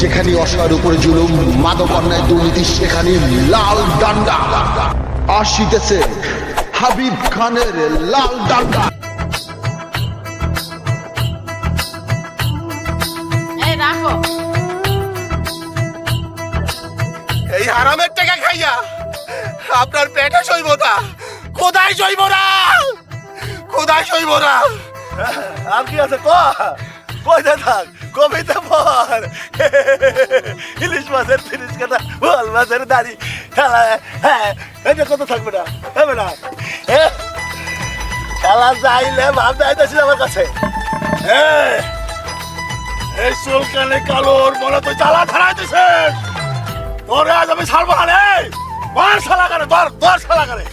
যেখানে অসহায়ের উপরে জুলুম মাদক অন্যায় দুর্নীতি সেখানে লাল ডান্ডা। আসিতেছে হাবিব খানের লাল ডান্ডা। এই রাখো। এই হারামের টাকা খাইয়া আপনার পেটে সইব না। কোথায় সইব না? কোথায় সইব না? আর কি আছে? ক? কইতে থাক কবিতে পর ইলিশ মাছের তিরিশ কাটা বল মাছের দাড়ি হ্যাঁ এটা কত থাকবে না, হবে না। খেলা যাইলে ভাব যাইতেছিল আমার কাছে। এই চুলকানে কালোর মনে তো জ্বালা ধরাইতেছিস তোরে আজ আমি ছাড়বো না রে। ধর শালা করে, ধর ধর শালা করে।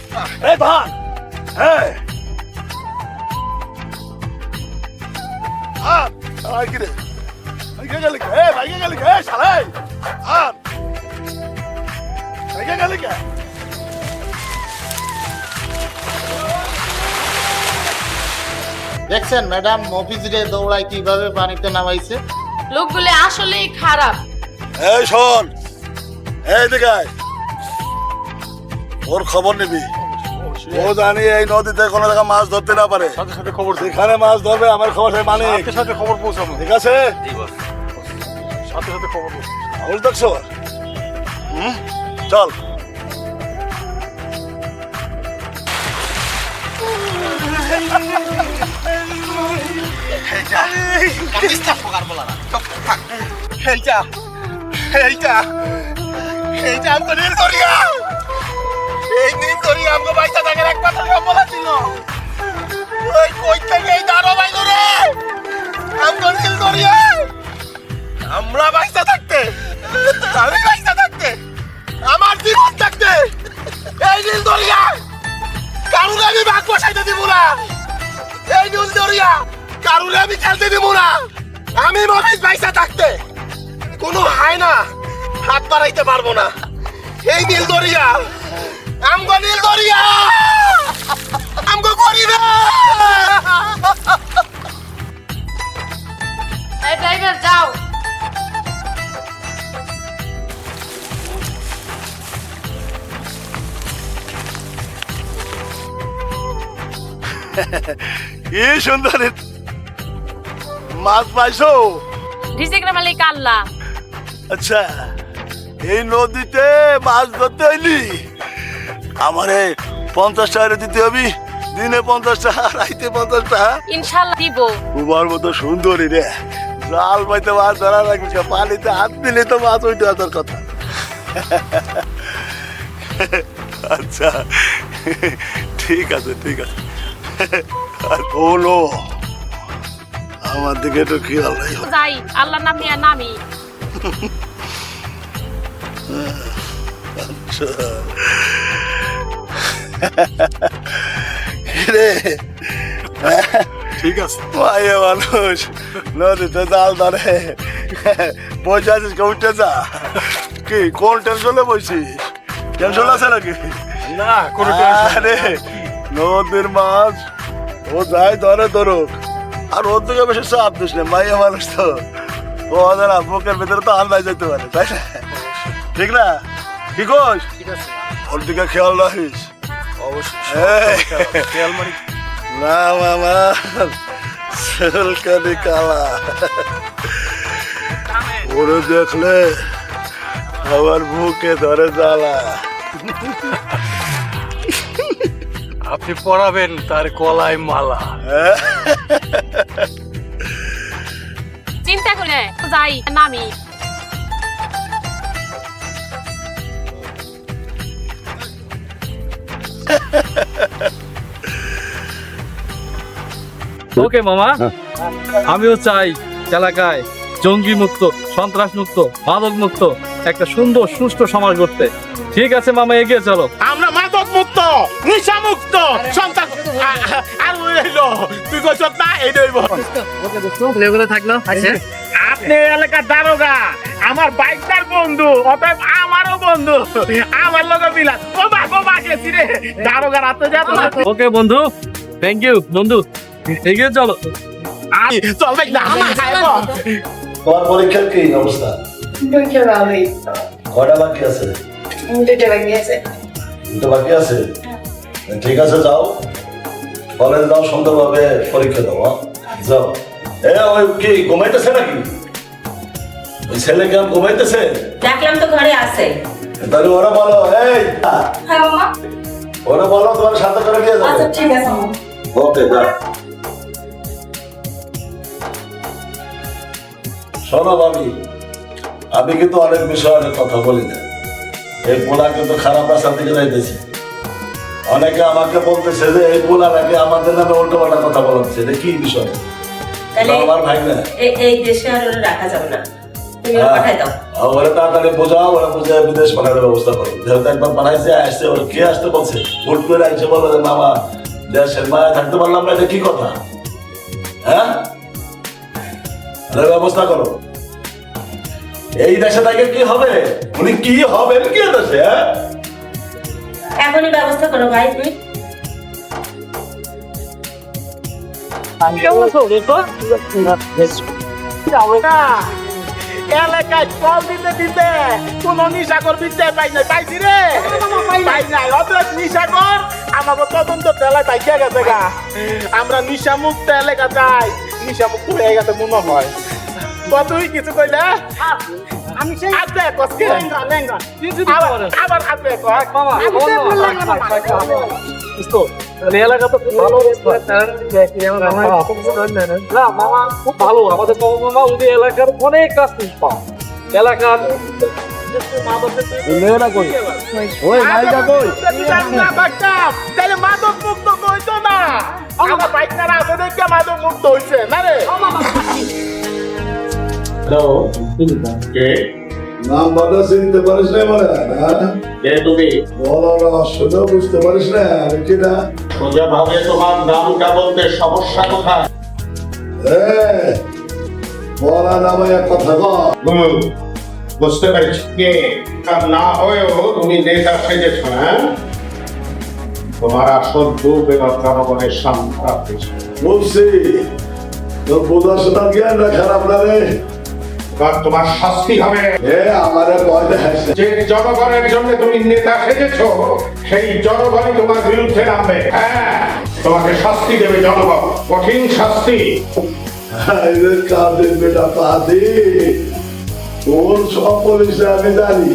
এই ধর আর আর কি রে? ভাইকে গেলি কে? এই গেলি কে এই আর ভাইকে গেলি কে? দেখছেন ম্যাডাম মফিজরে দৌড়ায় কীভাবে পানিতে নামাইছে? লোকগুলো আসলেই খারাপ। এই শোন এই আয়। ওর খবর নিবি। ও জানি এই নদীতে কোনো জায়গা মাছ ধরতে না পারে। সাথে সাথে খবর যেখানে মাছ ধরবে আমার খবর সেই মানে সাথে সাথে খবর পৌঁছাবো। ঠিক আছে। সাথে সাথে খবর পৌঁছাবো দেখছ হুম? চল। এইটা এইটা এইটা আমগো নীল দরিয়া এই নীল দরিয়া আমগো বাইসা থাকার একমাত্র সম্বল ছিল। খেলতে দিব না। আমি মফিজ বাইসা থাকতে কোনো হায় না হাত বাড়াইতে পারব না। এই নীল দরিয়া আমগো নীল দরিয়া আমগো গরিবে। এই ড্রাইভার যাও। কি সুন্দর মাছ পাইছো? রিজিকের মালিক আল্লাহ। আচ্ছা এই নদীতে মাছ ধরতে হইলি আমারে পঞ্চাশ টাকা দিতে হবি দিনে পঞ্চাশ টাকা রাইতে পঞ্চাশ টাকা। ইনশাল্লাহ দিব। তোমার মতো সুন্দরী রে। জাল পাইতে মাছ ধরা লাগবে না। পানিতে হাত দিলে তো মাছ উঠে আসার কথা আচ্ছা ঠিক আছে ঠিক আছে। আর বলো। আমার দিকে একটু খেয়াল নাই যাই আল্লাহর নাম নিয়ে নামি। রে। ঠিক আছে। মায়ে মানুষ নদীতে জাল ধরে বসে আছিস কে উঠতে যা। কি কোন টেনশনে বসিস? টেনশন আছে নাকি? না কোনো টেনশন নদীর মাছ ও যাই ধরে ধরুক। আর ওর দিকে বেশি চাপ দিস না মাইয়া মানুষ তো। ও বুকের ভিতরে তো আন্দাজ যেতে পারে তাই না? ঠিক না? কি কোস ওর দিকে খেয়াল রাখিস। অবশ্যই। এই। খেয়াল মানে না মামা সেলকানি কালা। ওরে দেখলে আমার বুকে ধরে জ্বালা। আপনি পড়াবেন তার কলায় মালা। হ্যাঁ? চিন্তা করে যাই নামি। ওকে মামা। আমিও চাই এলাকায় জঙ্গি মুক্ত সন্ত্রাস মুক্ত মাদক মুক্ত একটা সুন্দর সুষ্ঠু সমাজ করতে ঠিক আছে মামা এগিয়ে চলো। আমরা মাদক মুক্ত নিশা মুক্ত সন্তান তুই কইছ না এই দইব থাকল আপনি এলাকার দারোগা আমার বাইকটার বন্ধু অতএব আমারও বন্ধু আমার লগে মিলা। ও বা ও বা গেছি রে দারোগার হাতে যাব ওকে বন্ধু থ্যাংক ইউ বন্ধু। এগিয়ে চলো। চল ভাই না আমার খাইবো তোমার পরীক্ষার কি অবস্থা? পরীক্ষা ভালোই। কটা বাকি আছে? দুটো বাকি আছে। দুটো বাকি আছে? ঠিক আছে যাও। কলেজ যাও সুন্দরভাবে পরীক্ষা দাও হ্যাঁ? যাও। এ ওই কি ঘুমাইতেছে নাকি? ওই ছেলে কেমন ঘুমাইতেছে? দেখলাম তো ঘরে আছে। তাহলে ওরা বলো এই হ্যাঁ মামা। ওরা বলো তোমার সাথে করে নিয়ে আচ্ছা যাবে ঠিক আছে মামা। ওকে যা। শোনো ভাবি আমি কিন্তু অনেক বিষয়ে অনেক কথা বলি না। এই পোলা কিন্তু খারাপ রাস্তার দিকে যাইতেছে। অনেকে আমাকে বলতেছে যে এই পোলা নাকি আমাদের নামে উল্টো পাল্টা কথা বলছে এটা কি বিষয়? তাহলে আমার ভাই না এই দেশে আর ওরা রাখা যাবে না। ওরা পাঠাই দাও। আর ওরা তাড়াতাড়ি বোঝাও ওরা বুঝে বিদেশ পাঠানোর ব্যবস্থা করো। যেহেতু একবার পাঠাইছে আসছে ওরা কে আসতে বলছে? হুট করে আসছে বলো মামা দেশের মায়া থাকতে পারলাম না এটা কি কথা? হ্যাঁ? ব্যবস্থা করো। এই দেশে থাকে কি হবে? উনি কি হবেন কি দেশে হ্যাঁ? এখনই ব্যবস্থা করো ভাই তুমি। এলাকায় কল দিতে দিতে কোন নিশাকর বিদ্যা পাই নাই পাইছি রে। পাই নাই অতএব নিশাকর আমাকে তদন্ত তেলায় পাইকে গেছে গা। আমরা নিশা মুক্ত এলাকা চাই নিশা মুক্ত হয়ে গেছে মনে হয়। তো তুই কিছু কইলে? আমি সেই আগে কসকে আবার আবার আগে কস মামা আমি তো বললাম না, বুঝতো এলাকা তো খুব ভালো না মামা খুব ভালো। আমাদের বাবা মামা ওই এলাকার অনেক কাজ পাও। এলাকার মেয়েরা কই? ওই নায়িকা কই? তাহলে মাদক মুক্ত কইতো না। আমার বাইকটার আছে দেখে মাদক মুক্ত হইছে। না রে? নাম বাদা চিনতে পারিস না মানে কে তুমি? বলো না বুঝতে পারিস না আমি কি না সোজা ভাবে তোমার নামটা বলতে সমস্যা কোথায়? বলা নামে কথা কর বুঝতে পেরেছি কে? না হয়েও তুমি নেতা সেজেছ হ্যাঁ? তোমার আসল রূপ এবার জনগণের সামনে বলছি তোর বোঝাশোনার জ্ঞানটা খারাপ না রে এবার তোমার শাস্তি হবে। আমারে যে জনগণের জন্য তুমি নেতা সেজেছ সেই জনগণই তোমার বিরুদ্ধে নামবে। হ্যাঁ তোমাকে শাস্তি দেবে জনগণ কঠিন শাস্তি। কাদের বেটা পাতি সব পুলিশে আমি জানি?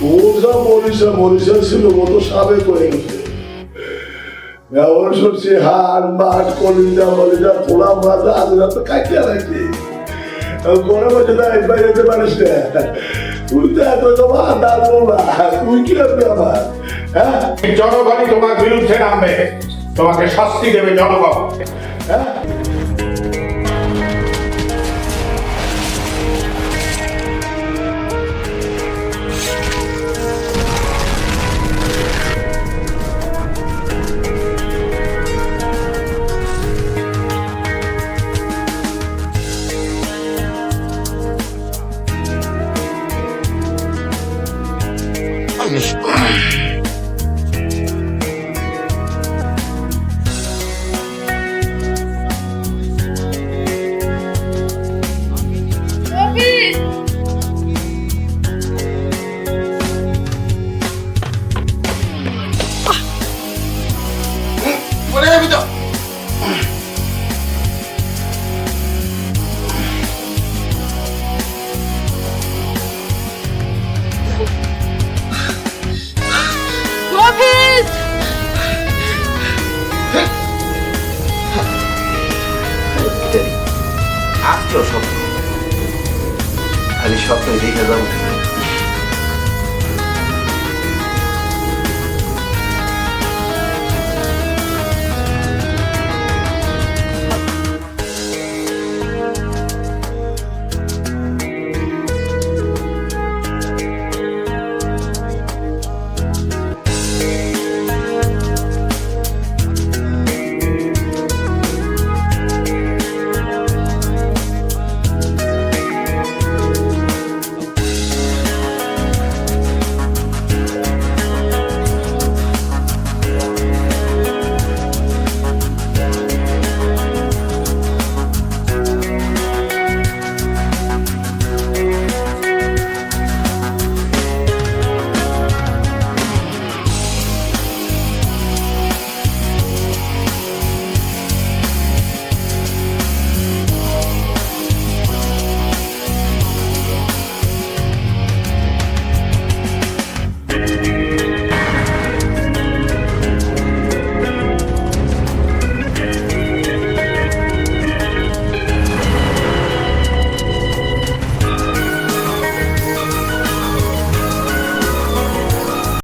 কোন সব পুলিশে পুলিশে ছিল ও তো সাবেক হয়ে গেছে। ব্যবহার শুনছি হার মাঠ কলিজা মলিজা পোড়া মাথা আজ রাতে কাটিয়া রাখি কোনো বছর দাঁড়িয়ে বাইরে পারিস না তুই তো এত জমা দাঁড় তুই কি হবে আমার হ্যাঁ জনগণই তোমার বিরুদ্ধে নামবে। তোমাকে শাস্তি দেবে জনগণ। হ্যাঁ স্বপ্ন দেখে যাব